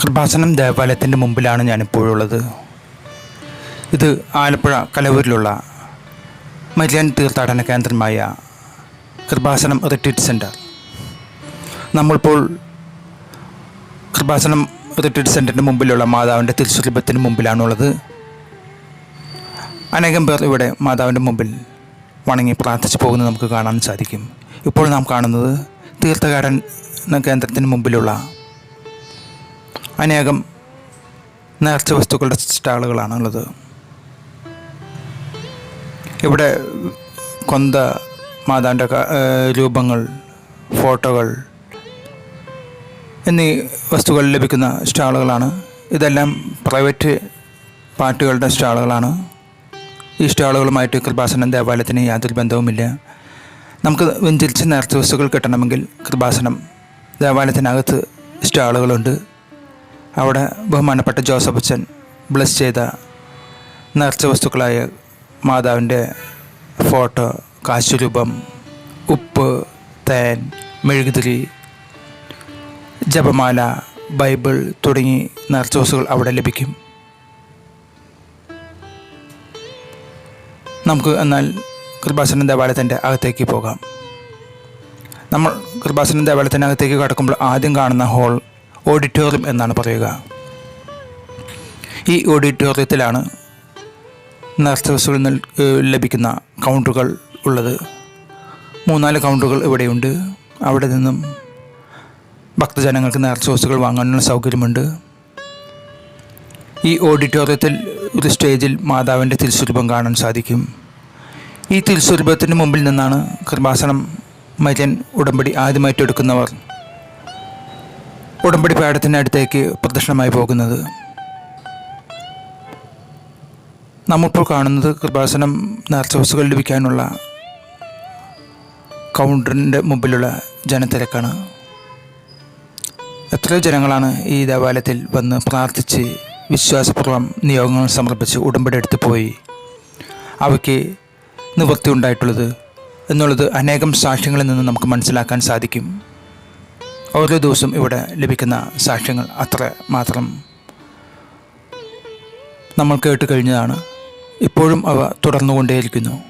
കൃപാസനം ദേവാലയത്തിന്റെ മുമ്പിലാണ് ഞാനിപ്പോഴുള്ളത്. ഇത് ആലപ്പുഴ കലവൂരിലുള്ള മരിയൻ തീർത്ഥാടന കേന്ദ്രമായ കൃപാസനം റിട്രീറ്റ് സെന്റർ നമ്മളിപ്പോൾ കൃപാസനം റിട്രീറ്റ് സെന്ററിന്റെ മുമ്പിലുള്ള മാതാവിന്റെ തിരുസ്വരൂപത്തിന് മുമ്പിലാണുള്ളത്. അനേകം പേർ ഇവിടെ മാതാവിന്റെ മുമ്പിൽ വണങ്ങി പ്രാർത്ഥിച്ചു പോകുന്നത് നമുക്ക് കാണാൻ സാധിക്കും. ഇപ്പോൾ നാം കാണുന്നത് തീർത്ഥകാരൻ കേന്ദ്രത്തിന് മുമ്പിലുള്ള അനേകം നേർച്ച വസ്തുക്കളുടെ സ്റ്റാളുകളാണുള്ളത്. ഇവിടെ കൊന്ത മാതാവിന്റെ രൂപങ്ങൾ ഫോട്ടോകൾ എന്നീ വസ്തുക്കൾ ലഭിക്കുന്ന സ്റ്റാളുകളാണ്. ഇതെല്ലാം പ്രൈവറ്റ് പാർട്ടികളുടെ സ്റ്റാളുകളാണ്. ഈ സ്റ്റാളുകളുമായിട്ട് കൃപാസനം ദേവാലയത്തിന് യാതൊരു ബന്ധവുമില്ല. നമുക്ക് വെഞ്ചരിച്ച് നേർച്ച വസ്തുക്കൾ കിട്ടണമെങ്കിൽ കൃപാസനം ദേവാലയത്തിനകത്ത് സ്റ്റാളുകളുണ്ട്. അവിടെ ബഹുമാനപ്പെട്ട ജോസഫ് അച്ഛൻ ബ്ലസ് ചെയ്ത നേർച്ച വസ്തുക്കളായ മാതാവിന്റെ ഫോട്ടോ കാശുരൂപം ഉപ്പ് തേൻ മെഴുകുതിരി ജപമാല ബൈബിൾ തുടങ്ങി നേർച്ച വസ്തുക്കൾ അവിടെ ലഭിക്കും. നമുക്ക് എന്നാൽ കൃപാസനം ദേവാലയത്തിന്റെ അകത്തേക്ക് പോകാം. നമ്മൾ കൃപാസനം ദേവാലയത്തിന്റെ അകത്തേക്ക് കടക്കുമ്പോൾ ആദ്യം കാണുന്ന ഹോൾ ഓഡിറ്റോറിയം എന്നാണ് പറയുക. ഈ ഓഡിറ്റോറിയത്തിലാണ് നേർച്ച ലഭിക്കുന്ന കൗണ്ടറുകൾ ഉള്ളത്. മൂന്നാൽ കൗണ്ടറുകൾ ഇവിടെയുണ്ട്. അവിടെ നിന്നും ഭക്തജനങ്ങൾക്ക് നേർച്ച വസ്തുക്കൾ വാങ്ങാനുള്ള സൗകര്യമുണ്ട്. ഈ ഓഡിറ്റോറിയത്തിൽ ഒരു സ്റ്റേജിൽ മാതാവിന്റെ തിരുസ്വരൂപം കാണാൻ സാധിക്കും. ഈ തിരുസ്വരൂപത്തിന് മുമ്പിൽ നിന്നാണ് കൃപാസനം മര്യൻ ഉടമ്പടി ആദ്യമായിട്ട് എടുക്കുന്നവർ ഉടമ്പടി പാടത്തിന്റെ അടുത്തേക്ക് പ്രദക്ഷിണമായി പോകുന്നത്. നമ്മിപ്പോൾ കാണുന്നത് കൃപാസനം നേർച്ച വസ്തുക്കൾ ലഭിക്കാനുള്ള കൗണ്ടറിന്റെ മുമ്പിലുള്ള ജനത്തിരക്കാണ്. എത്രയോ ജനങ്ങളാണ് ഈ ദേവാലയത്തിൽ വന്ന് പ്രാർത്ഥിച്ച് വിശ്വാസപൂർവം നിയോഗങ്ങൾ സമർപ്പിച്ച് ഉടമ്പടി എടുത്ത് പോയി. അവയ്ക്ക് നിവൃത്തി ഉണ്ടായിട്ടുള്ളത് എന്നുള്ളത് അനേകം സാക്ഷ്യങ്ങളിൽ നിന്ന് നമുക്ക് മനസ്സിലാക്കാൻ സാധിക്കും. ഓരോ ദിവസവും ഇവിടെ ലഭിക്കുന്ന സാക്ഷ്യങ്ങൾ അത്ര മാത്രം നമ്മൾ കേട്ട് കഴിഞ്ഞതാണ്. ഇപ്പോഴും അവ തുടർന്നുകൊണ്ടേയിരിക്കുന്നു.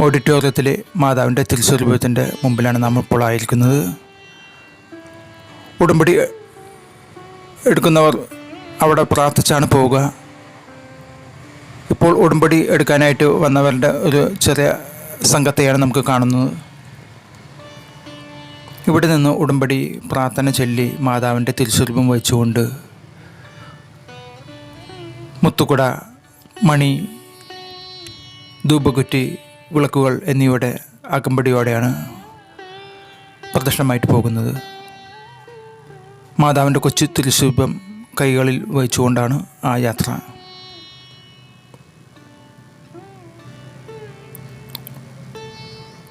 ഓഡിറ്റോറിയത്തിലെ മാതാവിന്റെ തിരുസ്വരൂപത്തിന്റെ മുമ്പിലാണ് നാം ഇപ്പോൾ ആയിരിക്കുന്നത്. ഉടമ്പടി എടുക്കുന്നവർ അവിടെ പ്രാർത്ഥിച്ചാണ് പോവുക. ഇപ്പോൾ ഉടമ്പടി എടുക്കാനായിട്ട് വന്നവരുടെ ഒരു ചെറിയ സംഘത്തെയാണ് നമുക്ക് കാണുന്നത്. ഇവിടെ നിന്ന് ഉടമ്പടി പ്രാർത്ഥന ചൊല്ലി മാതാവിന്റെ തിരുസ്വരൂപം വഹിച്ചുകൊണ്ട് മുത്തുകുട മണി ധൂപകുറ്റി വിളക്കുകൾ എന്നിവയുടെ അകമ്പടിയോടെയാണ് പ്രദക്ഷിണമായിട്ട് പോകുന്നത്. മാതാവിന്റെ കൊച്ചു തിരുസ്വരൂപം കൈകളിൽ വഹിച്ചുകൊണ്ടാണ് ആ യാത്ര.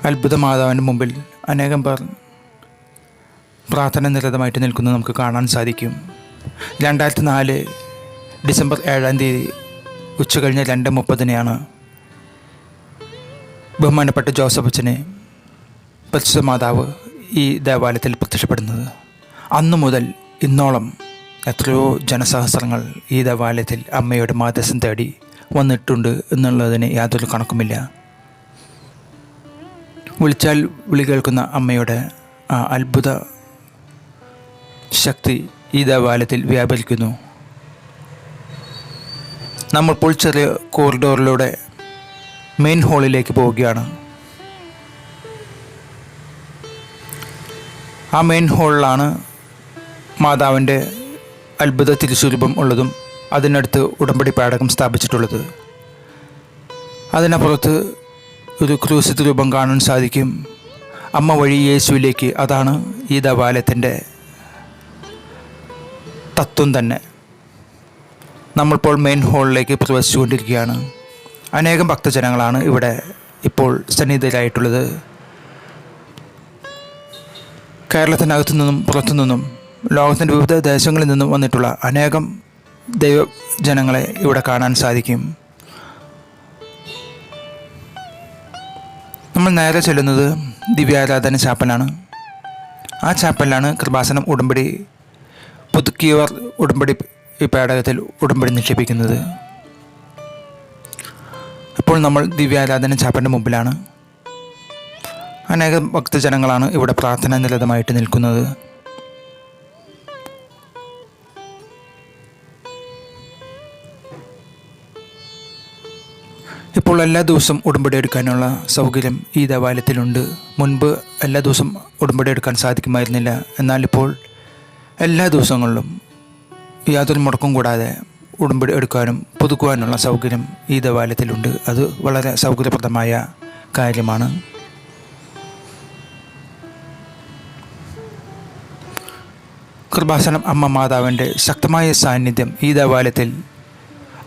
അത്ഭുത മാതാവിന്റെ മുമ്പിൽ അനേകം പേർ പ്രാർത്ഥന നിരതമായിട്ട് നിൽക്കുന്നത് നമുക്ക് കാണാൻ സാധിക്കും. രണ്ടായിരത്തി നാല് ഡിസംബർ ഏഴാം തീയതി ഉച്ച കഴിഞ്ഞ രണ്ട് മുപ്പതിനെയാണ് ബഹുമാനപ്പെട്ട ജോസഫ് അച്ഛനെ പരിശുദ്ധ മാതാവ് ഈ ദേവാലയത്തിൽ പ്രത്യക്ഷപ്പെടുന്നത്. അന്നു മുതൽ ഇന്നോളം എത്രയോ ജനസഹസ്രങ്ങൾ ഈ ദേവാലയത്തിൽ അമ്മയുടെ മാതസം തേടി വന്നിട്ടുണ്ട് എന്നുള്ളതിന് യാതൊരു കണക്കുമില്ല. വിളിച്ചാൽ വിളി കേൾക്കുന്ന അമ്മയുടെ ആ അത്ഭുത ശക്തി ഈ ദേവാലയത്തിൽ വ്യാപരിക്കുന്നു. നമ്മളിപ്പോൾ ചെറിയ കോറിഡോറിലൂടെ മെയിൻ ഹാളിലേക്ക് പോവുകയാണ്. ആ മെയിൻ ഹാളിലാണ് മാതാവിന്റെ അത്ഭുത തിരുസ്വരൂപം ഉള്ളതും അതിനടുത്ത് ഉടമ്പടി പാടകം സ്ഥാപിച്ചിട്ടുള്ളത്. അതിനപ്പുറത്ത് ഒരു ക്രൂശിത രൂപം കാണാൻ സാധിക്കും. അമ്മ വഴി യേശുവിലേക്ക് അതാണ് ഈ ദവാലയത്തിന്റെ തത്വം തന്നെ. നമ്മളിപ്പോൾ മെയിൻ ഹാളിലേക്ക് പ്രവേശിച്ചുകൊണ്ടിരിക്കുകയാണ്. അനേകം ഭക്തജനങ്ങളാണ് ഇവിടെ ഇപ്പോൾ സന്നിധിയിലായിട്ടുള്ളത്. കേരളത്തിനകത്തു നിന്നും പുറത്തു നിന്നും ലോകത്തിന്റെ വിവിധ ദേശങ്ങളിൽ നിന്നും വന്നിട്ടുള്ള അനേകം ദൈവജനങ്ങളെ ഇവിടെ കാണാൻ സാധിക്കും. നമ്മൾ നേരെ ചെല്ലുന്നത് ദിവ്യാരാധന ചാപ്പലാണ്. ആ ചാപ്പലിലാണ് കൃപാസനം ഉടമ്പടി പുതുക്കിയവർ ഉടമ്പടി പേടകത്തിൽ ഉടമ്പടി നിക്ഷേപിക്കുന്നത്. ഇപ്പോൾ നമ്മൾ ദിവ്യാരാധന ചാപ്പലിന്റെ മുമ്പിലാണ്. അനേകം ഭക്തജനങ്ങളാണ് ഇവിടെ പ്രാർത്ഥനാ നിരതമായിട്ട് നിൽക്കുന്നത്. ഇപ്പോൾ എല്ലാ ദിവസവും ഉടമ്പടി എടുക്കാനുള്ള സൗകര്യം ഈ ദേവാലയത്തിലുണ്ട്. മുൻപ് എല്ലാ ദിവസവും ഉടമ്പടി എടുക്കാൻ സാധിക്കുമായിരുന്നില്ല. എന്നാലിപ്പോൾ എല്ലാ ദിവസങ്ങളിലും യാതൊരു മുടക്കം കൂടാതെ ഉടമ്പടി എടുക്കാനും പുതുക്കുവാനുള്ള സൗകര്യം ഈ ദേവാലയത്തിലുണ്ട്. അത് വളരെ സൗകര്യപ്രദമായ കാര്യമാണ്. കൃപാസനം അമ്മ മാതാവിന്റെ ശക്തമായ സാന്നിധ്യം ഈ ദേവാലയത്തിൽ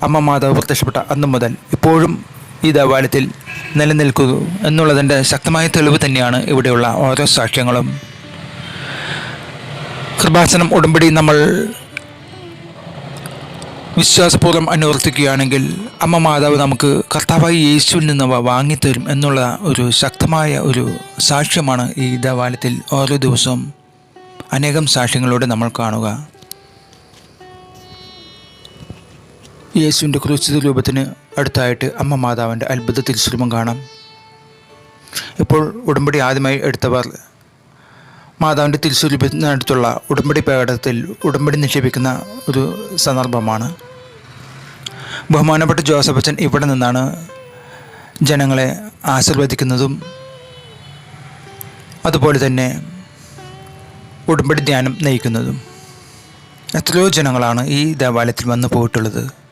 അമ്മ മാതാവ് പ്രത്യക്ഷപ്പെട്ട അന്നു മുതൽ ഇപ്പോഴും ഈ ദേവാലയത്തിൽ നിലനിൽക്കുന്നു എന്നുള്ളതിന്റെ ശക്തമായ തെളിവ് തന്നെയാണ് ഇവിടെയുള്ള ഓരോ സാക്ഷ്യങ്ങളും. കൃപാസനം ഉടമ്പടി നമ്മൾ വിശ്വാസപൂർവം അനുവർത്തിക്കുകയാണെങ്കിൽ അമ്മ മാതാവ് നമുക്ക് കർത്താവായി യേശുവിൽ നിന്ന് വാങ്ങിത്തരും എന്നുള്ള ഒരു ശക്തമായ ഒരു സാക്ഷ്യമാണ് ഈ ദേവാലയത്തിൽ ഓരോ ദിവസവും അനേകം സാക്ഷ്യങ്ങളോടെ നമ്മൾ കാണുക. യേശുവിന്റെ ക്രൂശിത രൂപത്തിന് അടുത്തായിട്ട് അമ്മ മാതാവിന്റെ അത്ഭുത തിരിശ്രമം കാണാം. ഇപ്പോൾ ഉടമ്പടി ആദ്യമായി എടുത്തവർ മാതാവിന്റെ തിരിച്ചുരൂപത്തിനടുത്തുള്ള ഉടമ്പടി പേടത്തിൽ ഉടമ്പടി നിക്ഷേപിക്കുന്ന ഒരു സന്ദർഭമാണ്. ബഹുമാനപ്പെട്ട ജോസഫ് അച്ഛൻ ഇവിടെ നിന്നാണ് ജനങ്ങളെ ആശീർവദിക്കുന്നതും അതുപോലെ തന്നെ ഉടമ്പടി ധ്യാനം നയിക്കുന്നതും. എത്രയോ ജനങ്ങളാണ് ഈ ദേവാലയത്തിൽ വന്നു പോയിട്ടുള്ളത്.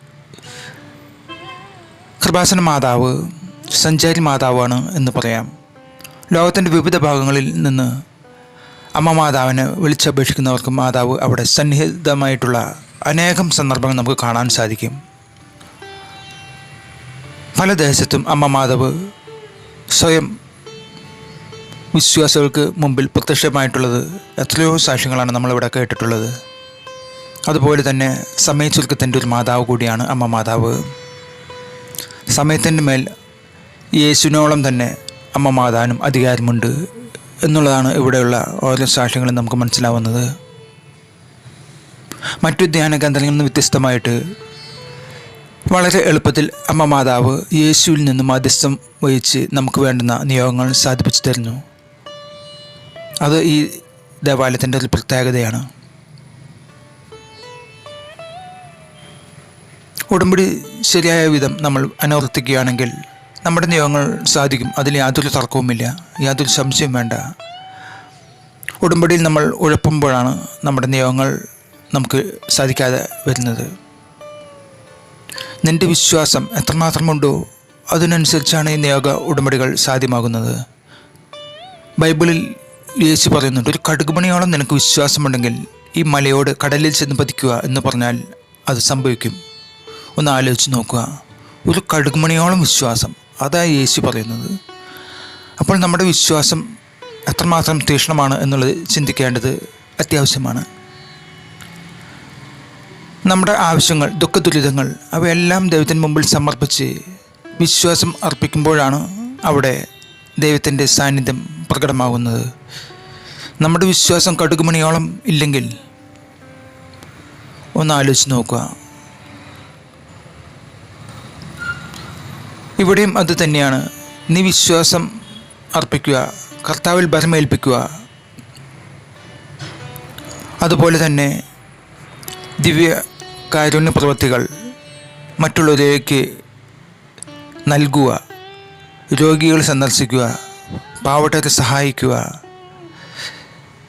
കൃപാസന മാതാവ് സഞ്ചാരി മാതാവാണ് എന്ന് പറയാം. ലോകത്തിന്റെ വിവിധ ഭാഗങ്ങളിൽ നിന്ന് അമ്മ മാതാവിനെ വിളിച്ചപേക്ഷിക്കുന്നവർക്ക് മാതാവ് അവിടെ സന്നിഹിതമായിട്ടുള്ള അനേകം സന്ദർഭങ്ങൾ നമുക്ക് കാണാൻ സാധിക്കും. പല ദേശത്തും അമ്മ മാതാവ് സ്വയം വിശ്വാസികൾക്ക് മുമ്പിൽ പ്രത്യക്ഷമായിട്ടുള്ളത് എത്രയോ സാക്ഷ്യങ്ങളാണ് നമ്മളിവിടെ കേട്ടിട്ടുള്ളത്. അതുപോലെ തന്നെ സമയ ചുരുക്കത്തിന്റെ ഒരു മാതാവ് കൂടിയാണ് അമ്മ മാതാവ്. സമയത്തിന്റെ മേൽ യേശുവിനോളം തന്നെ അമ്മ മാതാനും അധികാരമുണ്ട് എന്നുള്ളതാണ് ഇവിടെയുള്ള ഓരോ സാക്ഷ്യങ്ങളും നമുക്ക് മനസ്സിലാവുന്നത്. മറ്റു ധ്യാന കേന്ദ്രങ്ങളിൽ നിന്ന് വ്യത്യസ്തമായിട്ട് വളരെ എളുപ്പത്തിൽ അമ്മ മാതാവ് യേശുവിൽ നിന്ന് മധ്യസ്ഥം വഹിച്ച് നമുക്ക് വേണ്ടുന്ന നിയോഗങ്ങൾ സാധിപ്പിച്ചു തരുന്നു. അത് ഈ ദേവാലയത്തിന്റെ ഒരു പ്രത്യേകതയാണ്. ഉടമ്പടി ശരിയായ വിധം നമ്മൾ അനുവർത്തിക്കുകയാണെങ്കിൽ നമ്മുടെ നിയമങ്ങൾ സാധിക്കും. അതിൽ യാതൊരു തർക്കവുമില്ല. യാതൊരു സംശയവും വേണ്ട. ഉടമ്പടിയിൽ നമ്മൾ ഉഴപ്പുമ്പോഴാണ് നമ്മുടെ നിയമങ്ങൾ നമുക്ക് സാധിക്കാതെ വരുന്നത്. നിന്റെ വിശ്വാസം എത്രമാത്രമുണ്ടോ അതിനനുസരിച്ചാണ് ഈ നിയോഗ ഉടമ്പടികൾ സാധ്യമാകുന്നത്. ബൈബിളിൽ യേശു പറയുന്നുണ്ട് ഒരു കടുകുമണിയോളം നിനക്ക് വിശ്വാസമുണ്ടെങ്കിൽ ഈ മലയോട് കടലിൽ ചെന്ന് പതിക്കുക എന്ന് പറഞ്ഞാൽ അത് സംഭവിക്കും. ഒന്ന് ആലോചിച്ച് നോക്കുക. ഒരു കടുകുമണിയോളം വിശ്വാസം. അതാണ് യേശു പറയുന്നത്. അപ്പോൾ നമ്മുടെ വിശ്വാസം എത്രമാത്രം തീക്ഷ്ണമാണ് എന്നുള്ളത് ചിന്തിക്കേണ്ടത് അത്യാവശ്യമാണ്. നമ്മുടെ ആവശ്യങ്ങൾ ദുഃഖദുരിതങ്ങൾ അവയെല്ലാം ദൈവത്തിന് മുമ്പിൽ സമർപ്പിച്ച് വിശ്വാസം അർപ്പിക്കുമ്പോഴാണ് അവിടെ ദൈവത്തിന്റെ സാന്നിധ്യം പ്രകടമാകുന്നത്. നമ്മുടെ വിശ്വാസം കടുകുമണിയോളം ഇല്ലെങ്കിൽ ഒന്ന് ആലോചിച്ച് നോക്കുക. ഇവിടെയും അത് തന്നെയാണ്. നീ വിശ്വാസം അർപ്പിക്കുക കർത്താവിൽ ഭരമേൽപ്പിക്കുക. അതുപോലെ തന്നെ ദിവ്യ കാരുണ്യ പ്രവൃത്തികൾ മറ്റുള്ളവരിലേക്ക് നൽകുക രോഗികൾ സന്ദർശിക്കുക പാവട്ടത്തെ സഹായിക്കുക.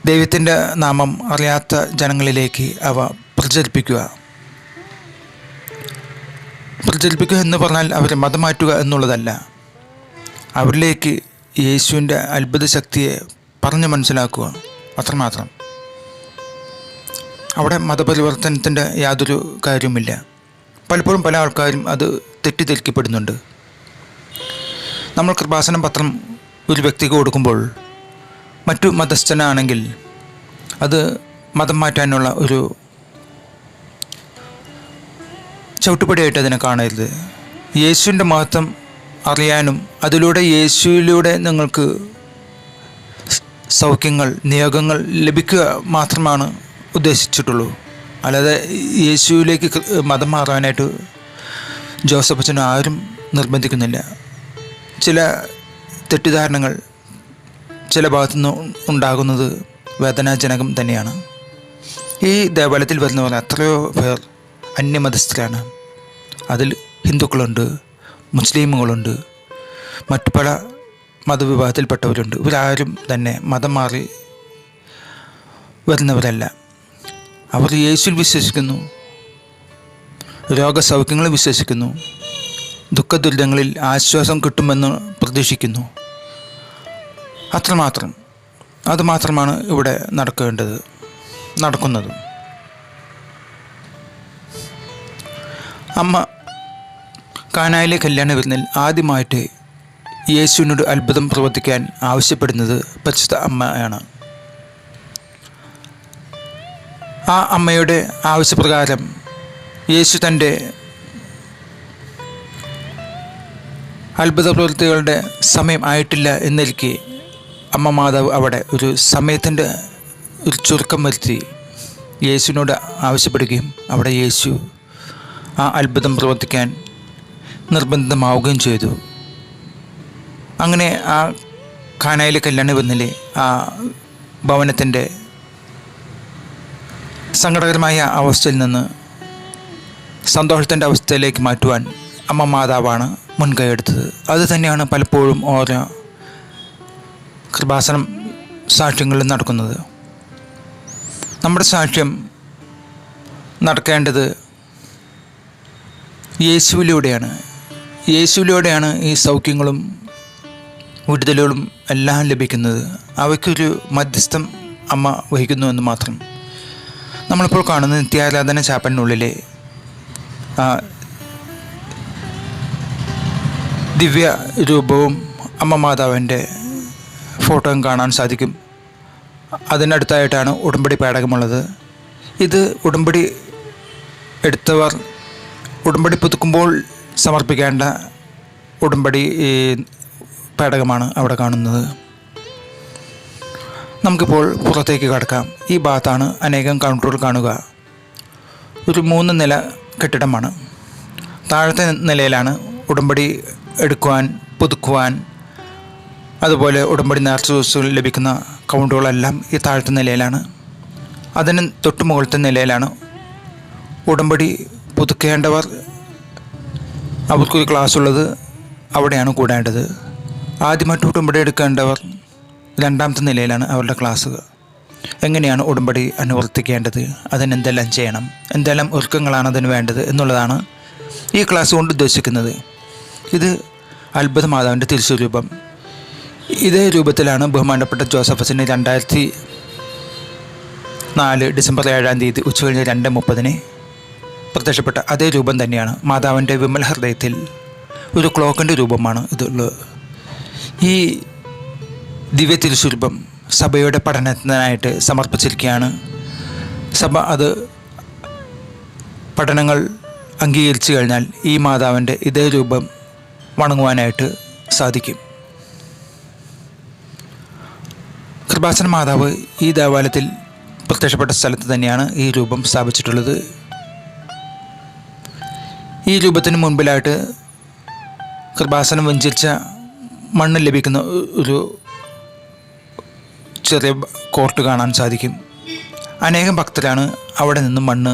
ദൈവത്തിന്റെ നാമം അറിയാത്ത ജനങ്ങളിലേക്ക് അവ പ്രചരിപ്പിക്കുക. പ്രചരിപ്പിക്കുക എന്ന് പറഞ്ഞാൽ അവരെ മതം മാറ്റുക എന്നുള്ളതല്ല. അവരിലേക്ക് യേശുവിന്റെ അത്ഭുത ശക്തിയെ പറഞ്ഞു മനസ്സിലാക്കുക അത്രമാത്രം. അവിടെ മതപരിവർത്തനത്തിന്റെ യാതൊരു കാര്യവുമില്ല. പലപ്പോഴും പല ആൾക്കാരും അത് തെറ്റിദ്ധരിക്കപ്പെടുന്നുണ്ട്. നമ്മൾ കൃപാസനം പത്രം ഒരു വ്യക്തിക്ക് കൊടുക്കുമ്പോൾ മറ്റു മതസ്ഥനാണെങ്കിൽ അത് മതം മാറ്റാനുള്ള ഒരു ചവിട്ടുപടിയായിട്ട് അതിനെ കാണരുത്. യേശുവിന്റെ മഹത്വം അറിയാനും അതിലൂടെ യേശുവിലൂടെ നിങ്ങൾക്ക് സൗഖ്യങ്ങൾ നിയോഗങ്ങൾ ലഭിക്കുക മാത്രമാണ് ഉദ്ദേശിച്ചിട്ടുള്ളൂ. അല്ലാതെ യേശുവിലേക്ക് മതം മാറാനായിട്ട് ജോസഫ് അച്ഛനും ആരും നിർബന്ധിക്കുന്നില്ല. ചില തെറ്റിദ്ധാരണകൾ ചില ഭാഗത്തുനിന്ന് ഉണ്ടാകുന്നത് വേദനാജനകം തന്നെയാണ്. ഈ ദേവാലയത്തിൽ വരുന്നവർ എത്രയോ പേർ അന്യമതസ്ഥരാണ്. അതിൽ ഹിന്ദുക്കളുണ്ട് മുസ്ലിമുകളുണ്ട് മറ്റു പല മതവിഭാഗത്തിൽപ്പെട്ടവരുണ്ട്. ഇവരാരും തന്നെ മതം മാറി വരുന്നവരല്ല. അവർ യേശുവിൽ വിശ്വസിക്കുന്നു രോഗസൗഖ്യങ്ങളിൽ വിശ്വസിക്കുന്നു ദുഃഖദുരിതങ്ങളിൽ ആശ്വാസം കിട്ടുമെന്ന് പ്രതീക്ഷിക്കുന്നു. അത്രമാത്രം. അതുമാത്രമാണ് ഇവിടെ നടക്കേണ്ടത് നടക്കുന്നത്. അമ്മ കാനായിലെ കല്യാണ വിരുന്നിൽ ആദ്യമായിട്ട് യേശുവിനോട് അത്ഭുതം പ്രവർത്തിക്കാൻ ആവശ്യപ്പെടുന്നത് പരിശുദ്ധ അമ്മയാണ്. ആ അമ്മയുടെ ആവശ്യപ്രകാരം യേശു തന്റെ അത്ഭുത പ്രവൃത്തികളുടെ സമയം ആയിട്ടില്ല എന്നിരിക്കെ അമ്മ മാതാവ് അവിടെ ഒരു സമയത്തിന്റെ ഒരു ചുരുക്കം വരുത്തി യേശുവിനോട് ആവശ്യപ്പെടുകയും അവിടെ യേശു ആ അത്ഭുതം പ്രവർത്തിക്കാൻ നിർബന്ധിതമാവുകയും ചെയ്തു. അങ്ങനെ ആ ഖാനായിലെ കല്യാണ വിരുന്നിലെ ആ ഭവനത്തിന്റെ സങ്കടകരമായ അവസ്ഥയിൽ നിന്ന് സന്തോഷത്തിന്റെ അവസ്ഥയിലേക്ക് മാറ്റുവാൻ അമ്മ മാതാവാണ് മുൻകൈ എടുത്തത്. അത് തന്നെയാണ് പലപ്പോഴും ഓരോ കൃപാസനം സാക്ഷ്യങ്ങളിൽ നടക്കുന്നത്. നമ്മുടെ സാക്ഷ്യം നടക്കേണ്ടത് യേശുവിലൂടെയാണ്. യേശുവിലൂടെയാണ് ഈ സൗഖ്യങ്ങളും വിടുതലുകളും എല്ലാം ലഭിക്കുന്നത്. അവയ്ക്കൊരു മധ്യസ്ഥം അമ്മ വഹിക്കുന്നു എന്ന് മാത്രം. നമ്മളിപ്പോൾ കാണുന്ന നിത്യാരാധന ചാപ്പലിനുള്ളിലെ ദിവ്യ രൂപവും അമ്മ മാതാവിന്റെ ഫോട്ടോയും കാണാൻ സാധിക്കും. അതിനടുത്തായിട്ടാണ് ഉടമ്പടി പേടകമുള്ളത്. ഇത് ഉടമ്പടി എടുത്തവർ ഉടമ്പടി പുതുക്കുമ്പോൾ സമർപ്പിക്കേണ്ട ഉടമ്പടി പേടകമാണ് അവിടെ കാണുന്നത്. നമുക്കിപ്പോൾ പുറത്തേക്ക് കടക്കാം. ഈ ഭാഗത്താണ് അനേകം കൗണ്ടറുകൾ കാണുക. ഒരു മൂന്ന് നില കെട്ടിടമാണ്. താഴത്തെ നിലയിലാണ് ഉടമ്പടി എടുക്കുവാൻ പുതുക്കുവാൻ അതുപോലെ ഉടമ്പടി നേർച്ച ദിവസം ലഭിക്കുന്ന കൗണ്ടുകളെല്ലാം ഈ താഴത്തെ നിലയിലാണ്. അതിന് തൊട്ട് മുകളിലത്തെ നിലയിലാണ് ഉടമ്പടി പുതുക്കേണ്ടവർ അവർക്കൊരു ക്ലാസ് ഉള്ളത് അവിടെയാണ് കൂടേണ്ടത്. ആദ്യമായിട്ട് ഉടമ്പടി എടുക്കേണ്ടവർ രണ്ടാമത്തെ നിലയിലാണ് അവരുടെ ക്ലാസ് എങ്ങനെയാണ് ഉടമ്പടി അനുവർത്തിക്കേണ്ടത്? അതിനെന്തെല്ലാം ചെയ്യണം? എന്തെല്ലാം ഒരുക്കങ്ങളാണ് അതിന് വേണ്ടത് എന്നുള്ളതാണ് ഈ ക്ലാസ് കൊണ്ട് ഉദ്ദേശിക്കുന്നത്. ഇത് അത്ഭുത മാതാവിന്റെ തിരിച്ചുരൂപം ഇതേ രൂപത്തിലാണ് ബഹുമാനപ്പെട്ട ജോസഫസിന് രണ്ടായിരത്തി നാല് ഡിസംബർ ഏഴാം തീയതി ഉച്ചകഴിഞ്ഞ് രണ്ട് മുപ്പതിന് പ്രത്യക്ഷപ്പെട്ട അതേ രൂപം തന്നെയാണ് മാതാവിന്റെ വിമൽ ഹൃദയത്തിൽ. ഒരു ക്ലോക്കിന്റെ രൂപമാണ് ഇതുള്ളത്. ഈ ദിവ്യ തിരുസ്വരൂപം സഭയുടെ പഠനത്തിനായിട്ട് സമർപ്പിച്ചിരിക്കുകയാണ്. സഭ അത് പഠനങ്ങൾ അംഗീകരിച്ചു കഴിഞ്ഞാൽ ഈ മാതാവിന്റെ ഇതേ രൂപം വണങ്ങുവാനായിട്ട് സാധിക്കും. കൃപാസന മാതാവ് ഈ ദേവാലയത്തിൽ പ്രത്യക്ഷപ്പെട്ട സ്ഥലത്ത് തന്നെയാണ് ഈ രൂപം സ്ഥാപിച്ചിട്ടുള്ളത്. ഈ രൂപത്തിന് മുൻപിലായിട്ട് കൃപാസനം വഞ്ചരിച്ച മണ്ണ് ലഭിക്കുന്ന ഒരു ചെറിയ കോർട്ട് കാണാൻ സാധിക്കും. അനേകം ഭക്തരാണ് അവിടെ നിന്ന് മണ്ണ്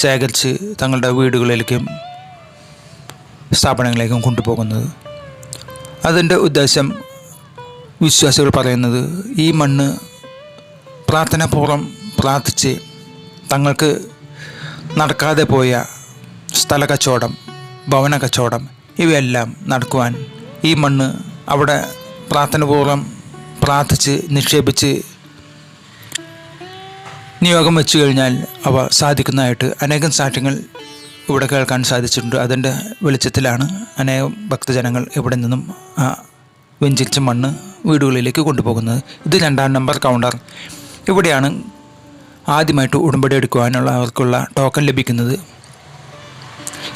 ശേഖരിച്ച് തങ്ങളുടെ വീടുകളിലേക്കും സ്ഥാപനങ്ങളിലേക്കും കൊണ്ടുപോകുന്നത്. അതിന്റെ ഉദ്ദേശം വിശ്വാസികൾ പറയുന്നത് ഈ മണ്ണ് പ്രാർത്ഥനാപൂർവം പ്രാർത്ഥിച്ച് തങ്ങൾക്ക് നടക്കാതെ പോയ സ്ഥല കച്ചവടം ഭവന കച്ചവടം ഇവയെല്ലാം നടക്കുവാൻ ഈ മണ്ണ് അവിടെ പ്രാർത്ഥനപൂർവം പ്രാർത്ഥിച്ച് നിക്ഷേപിച്ച് നിയോഗം വെച്ചു കഴിഞ്ഞാൽ അവ സാധിക്കുന്നതായിട്ട് അനേകം സാക്ഷ്യങ്ങൾ ഇവിടെ കേൾക്കാൻ സാധിച്ചിട്ടുണ്ട്. അതിന്റെ വെളിച്ചത്തിലാണ് അനേകം ഭക്തജനങ്ങൾ ഇവിടെ നിന്നും ആ വെഞ്ചിരിച്ച മണ്ണ് വീടുകളിലേക്ക് കൊണ്ടുപോകുന്നത്. ഇത് രണ്ടാം നമ്പർ കൗണ്ടർ. ഇവിടെയാണ് ആദ്യമായിട്ട് ഉടമ്പടി എടുക്കുവാനുള്ള അവർക്കുള്ള ടോക്കൺ ലഭിക്കുന്നത്.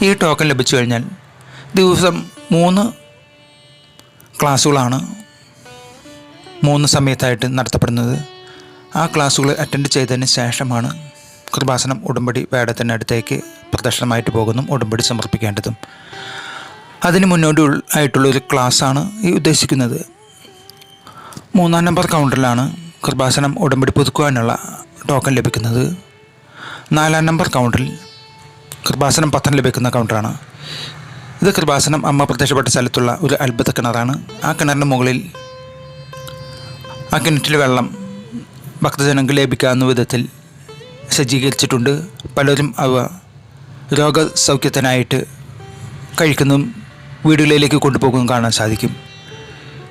ഈ ടോക്കൺ ലഭിച്ചു കഴിഞ്ഞാൽ ദിവസം മൂന്ന് ക്ലാസ്സുകളാണ് മൂന്ന് സമയത്തായിട്ട് നടത്തപ്പെടുന്നത്. ആ ക്ലാസ്സുകൾ അറ്റൻഡ് ചെയ്തതിന് ശേഷമാണ് കൃപാസനം ഉടമ്പടി വേടത്തിനടുത്തേക്ക് പ്രദർശനമായിട്ട് പോകുന്നു ഉടമ്പടി സമർപ്പിക്കേണ്ടതും. അതിന് മുന്നോടി ആയിട്ടുള്ളൊരു ക്ലാസ്സാണ് ഈ ഉദ്ദേശിക്കുന്നത്. മൂന്നാം നമ്പർ കൗണ്ടറിലാണ് കൃപാസനം ഉടമ്പടി പുതുക്കുവാനുള്ള ടോക്കൺ ലഭിക്കുന്നത്. നാലാം നമ്പർ കൗണ്ടറിൽ കൃപാസനം പത്രം ലഭിക്കുന്ന കൗണ്ടറാണ്. ഇത് കൃപാസനം അമ്മ പ്രത്യക്ഷപ്പെട്ട സ്ഥലത്തുള്ള ഒരു അത്ഭുത കിണറാണ്. ആ കിണറിന് മുകളിൽ ആ കിണറ്റിൽ വെള്ളം ഭക്തജനങ്ങൾക്ക് ലഭിക്കാവുന്ന വിധത്തിൽ സജ്ജീകരിച്ചിട്ടുണ്ട്. പലരും അവ രോഗസൗഖ്യത്തിനായിട്ട് കഴിക്കുന്നതും വീടുകളിലേക്ക് കൊണ്ടുപോകുന്നതും കാണാൻ സാധിക്കും.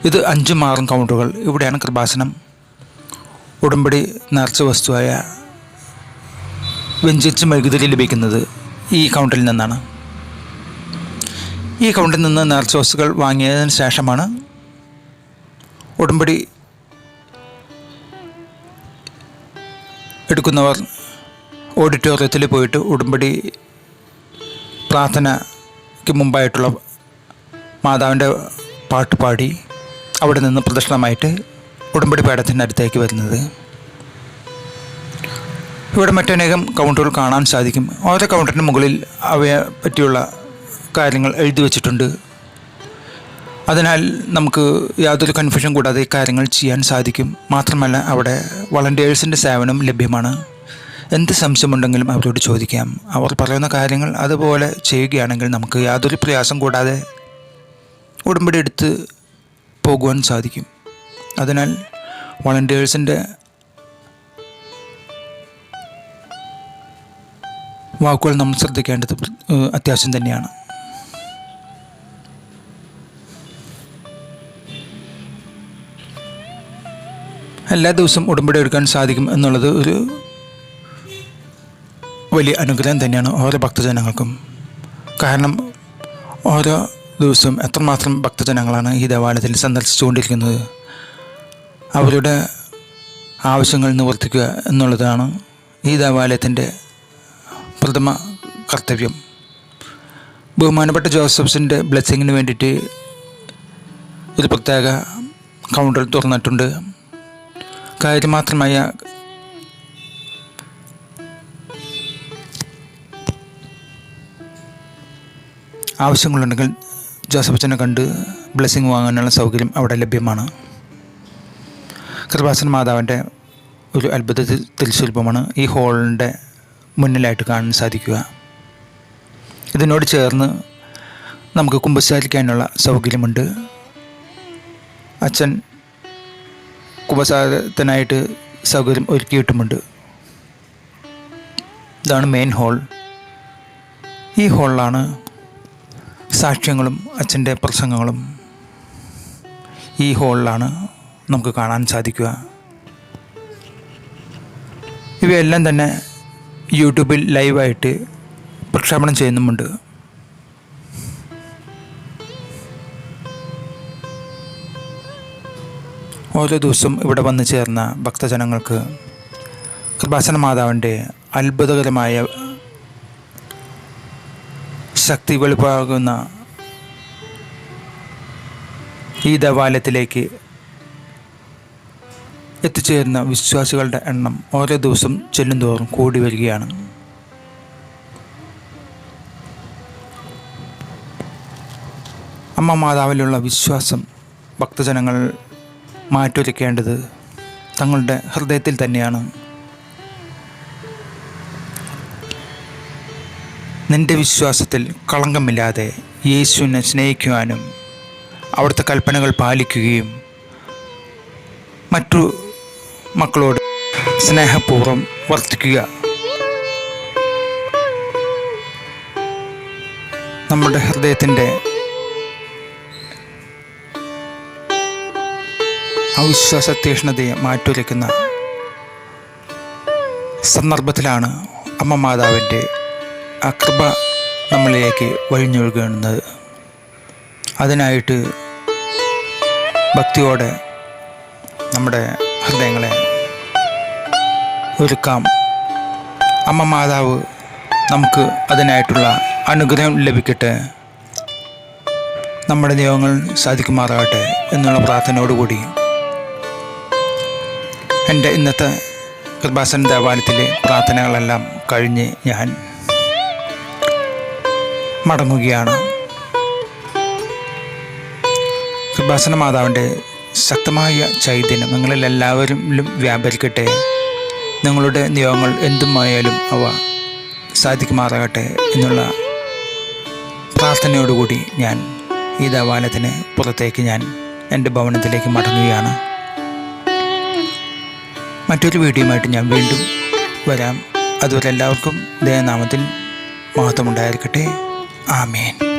ഇത് അഞ്ചും ആറും കൗണ്ടറുകൾ. ഇവിടെയാണ് കൃപാസനം ഉടമ്പടി നേർച്ച വസ്തുവായ വെഞ്ചിച്ച് മെഴുകുതിരി ലഭിക്കുന്നത്. ഈ അക്കൗണ്ടിൽ നിന്നാണ്. ഈ അക്കൗണ്ടിൽ നിന്ന് നേർച്ച വസ്തുക്കൾ വാങ്ങിയതിന് ശേഷമാണ് ഉടമ്പടി എടുക്കുന്നവർ ഓഡിറ്റോറിയത്തിൽ പോയിട്ട് ഉടമ്പടി പ്രാർത്ഥനയ്ക്ക് മുമ്പായിട്ടുള്ള മാതാവിന്റെ പാട്ട് പാടി അവിടെ നിന്ന് പ്രദക്ഷിണമായിട്ട് ഉടമ്പടി പേടത്തിന്റെ അടുത്തേക്ക് വരുന്നത്. ഇവിടെ മറ്റനേകം കൗണ്ടറുകൾ കാണാൻ സാധിക്കും. ഓരോ കൗണ്ടറിന് മുകളിൽ അവയെ പറ്റിയുള്ള കാര്യങ്ങൾ എഴുതി വച്ചിട്ടുണ്ട്. അതിനാൽ നമുക്ക് യാതൊരു കൺഫ്യൂഷൻ കൂടാതെ കാര്യങ്ങൾ ചെയ്യാൻ സാധിക്കും. മാത്രമല്ല അവിടെ വളണ്ടിയേഴ്സിന്റെ സേവനം ലഭ്യമാണ്. എന്ത് സംശയമുണ്ടെങ്കിലും അവരോട് ചോദിക്കാം. അവർ പറയുന്ന കാര്യങ്ങൾ അതുപോലെ ചെയ്യുകയാണെങ്കിൽ നമുക്ക് യാതൊരു പ്രയാസം കൂടാതെ ഉടമ്പടി എടുത്ത് പോകുവാൻ സാധിക്കും. അതിനാൽ വളണ്ടിയേഴ്സിന്റെ വാക്കുകൾ നമ്മൾ ശ്രദ്ധിക്കേണ്ടത് അത്യാവശ്യം തന്നെയാണ്. എല്ലാ ദിവസവും ഉടമ്പടി എടുക്കാൻ സാധിക്കും എന്നുള്ളത് ഒരു വലിയ അനുഗ്രഹം തന്നെയാണ് ഓരോ ഭക്തജനങ്ങൾക്കും. കാരണം ഓരോ ദിവസവും എത്രമാത്രം ഭക്തജനങ്ങളാണ് ഈ ദേവാലയത്തിൽ സന്ദർശിച്ചുകൊണ്ടിരിക്കുന്നത്. അവരുടെ ആവശ്യങ്ങൾ നിവർത്തിക്കുക എന്നുള്ളതാണ് ഈ ദേവാലയത്തിന്റെ പ്രഥമ കർത്തവ്യം. ബഹുമാനപ്പെട്ട ജോസഫ്സിന്റെ ബ്ലെസ്സിങ്ങിന് വേണ്ടിയിട്ട് ഒരു പ്രത്യേക കൗണ്ടർ തുറന്നിട്ടുണ്ട്. കാര്യമാത്രമായ ആവശ്യങ്ങളുണ്ടെങ്കിൽ ജോസഫച്ചനെ കണ്ട് ബ്ലെസ്സിങ് വാങ്ങാനുള്ള സൗകര്യം അവിടെ ലഭ്യമാണ്. കൃപാസന മാതാവിന്റെ ഒരു അത്ഭുത തിരിച്ചുൽപ്പമാണ് ഈ ഹോളിന്റെ മുന്നിലായിട്ട് കാണാൻ സാധിക്കുക. ഇതിനോട് ചേർന്ന് നമുക്ക് കുമ്പസാരിക്കാനുള്ള സൗകര്യമുണ്ട്. അച്ഛൻ കുമ്പസാരത്തിനായിട്ട് സൗകര്യം ഒരുക്കിയിട്ടുമുണ്ട്. ഇതാണ് മെയിൻ ഹോൾ ഈ ഹോളിലാണ് സാക്ഷ്യങ്ങളും അച്ഛന്റെ പ്രസംഗങ്ങളും. ഈ ഹോളിലാണ് നമുക്ക് കാണാൻ സാധിക്കുക. ഇവയെല്ലാം തന്നെ യൂട്യൂബിൽ ലൈവായിട്ട് പ്രക്ഷേപണം ചെയ്യുന്നുമുണ്ട്. ഓരോ ദിവസവും ഇവിടെ വന്നു ചേർന്ന ഭക്തജനങ്ങൾക്ക് കൃപാസന മാതാവിന്റെ അത്ഭുതകരമായ ശക്തി വെളിപ്പാകുന്ന ഈ ദേവാലയത്തിലേക്ക് എത്തിച്ചേരുന്ന വിശ്വാസികളുടെ എണ്ണം ഓരോ ദിവസം ചെല്ലുന്തോറും കൂടി വരികയാണ്. അമ്മ മാതാവിലുള്ള വിശ്വാസം ഭക്തജനങ്ങൾ മാറ്റൊരുക്കേണ്ടത് തങ്ങളുടെ ഹൃദയത്തിൽ തന്നെയാണ്. നിന്റെ വിശ്വാസത്തിൽ കളങ്കമില്ലാതെ യേശുവിനെ സ്നേഹിക്കുവാനും അവിടുത്തെ കൽപ്പനകൾ പാലിക്കുകയും മറ്റു മക്കളോട് സ്നേഹപൂർവം വർത്തിക്കുക. നമ്മുടെ ഹൃദയത്തിന്റെ അവിശ്വാസ തീഷ്ണതയെ മാറ്റുരയ്ക്കുന്ന സന്ദർഭത്തിലാണ് അമ്മ മാതാവിന്റെ ആ കൃപ നമ്മളിലേക്ക് വഴിഞ്ഞൊഴുകുന്നത്. അതിനായിട്ട് ഭക്തിയോടെ നമ്മുടെ ഹൃദയങ്ങളെ ഒരുക്കാം. അമ്മ മാതാവ് നമുക്ക് അതിനായിട്ടുള്ള അനുഗ്രഹം ലഭിക്കട്ടെ. നമ്മുടെ നിയമങ്ങൾ സാധിക്കുമാറാകട്ടെ എന്നുള്ള പ്രാർത്ഥനയോടുകൂടി എന്റെ ഇന്നത്തെ കൃപാസൻ ദേവാലയത്തിലെ പ്രാർത്ഥനകളെല്ലാം കഴിഞ്ഞ് ഞാൻ മടങ്ങുകയാണ്. കൃപാസന മാതാവിന്റെ ശക്തമായ ചൈതന്യം നിങ്ങളിൽ എല്ലാവരിലും വ്യാപരിക്കട്ടെ. നിങ്ങളുടെ നിയോഗങ്ങൾ എന്തുമായാലും അവ സാധിക്കുമാറാകട്ടെ എന്നുള്ള പ്രാർത്ഥനയോടുകൂടി ഞാൻ ഈ ദേവാലയത്തിന് പുറത്തേക്ക് ഞാൻ എന്റെ ഭവനത്തിലേക്ക് മടങ്ങുകയാണ്. മറ്റൊരു വീഡിയോയുമായിട്ട് ഞാൻ വീണ്ടും വരാം. അതുവരെ എല്ലാവർക്കും ദയനാമത്തിൽ മഹത്വമുണ്ടായിരിക്കട്ടെ. ആമേൻ.